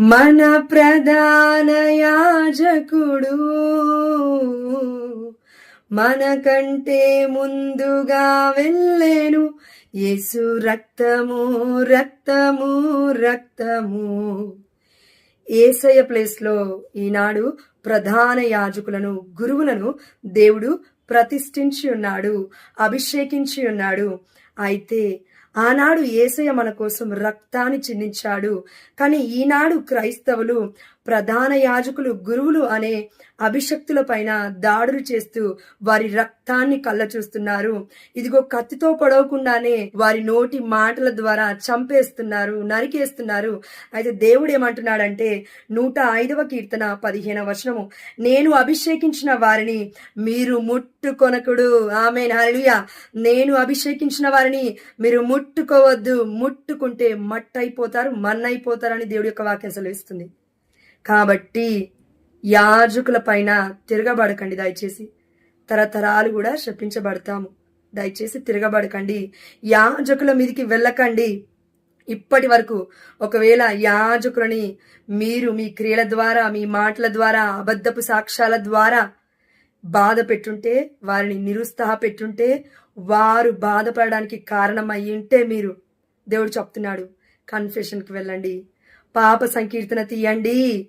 మన ప్రధాన యాజకుడు. మనకంటే ముందుగా వెళ్ళేను. యేసు రక్తము రక్తము రక్తము. ఏసయ ప్లేస్లో ఈనాడు ప్రధాన యాజకులను గురువులను దేవుడు ప్రతిష్ఠించి ఉన్నాడు అభిషేకించి ఉన్నాడు. అయితే ఆనాడు ఏసయ మన కోసం రక్తాన్ని చిందించాడు. కానీ ఈనాడు క్రైస్తవులు ప్రధాన యాజకులు గురువులు అనే అభిషక్తుల పైన దాడులు చేస్తూ వారి రక్తాన్ని కళ్ళ చూస్తున్నారు ఇదిగో కత్తితో పొడవకుండానే వారి నోటి మాటల ద్వారా చంపేస్తున్నారు నరికేస్తున్నారు. అయితే దేవుడు ఏమంటున్నాడంటే నూట ఐదవ కీర్తన పదిహేనవ వచనము. నేను అభిషేకించిన వారిని మీరు ముట్టుకొనకుడు. ఆమె హల్లెలూయా. నేను అభిషేకించిన వారిని మీరు ముట్టుకోవద్దు. ముట్టుకుంటే మట్టయిపోతారు మన్నైపోతారని దేవుడి యొక్క వాక్యం సెలవిస్తుంది. కాబట్టి యాజకుల పైన తిరగబడకండి దయచేసి. తరతరాలు కూడా శపించబడతాము. దయచేసి తిరగబడకండి. యాజకుల మీదికి వెళ్ళకండి. ఇప్పటి వరకు ఒకవేళ యాజకులని మీరు మీ క్రియల ద్వారా మీ మాటల ద్వారా అబద్ధపు సాక్ష్యాల ద్వారా బాధ పెట్టుంటే వారిని నిరుత్సాహ పెట్టుంటే వారు బాధపడడానికి కారణం ఉంటే మీరు దేవుడు చెప్తున్నాడు. కన్ఫెషన్కి వెళ్ళండి. పాప సంకీర్తన తీయండి.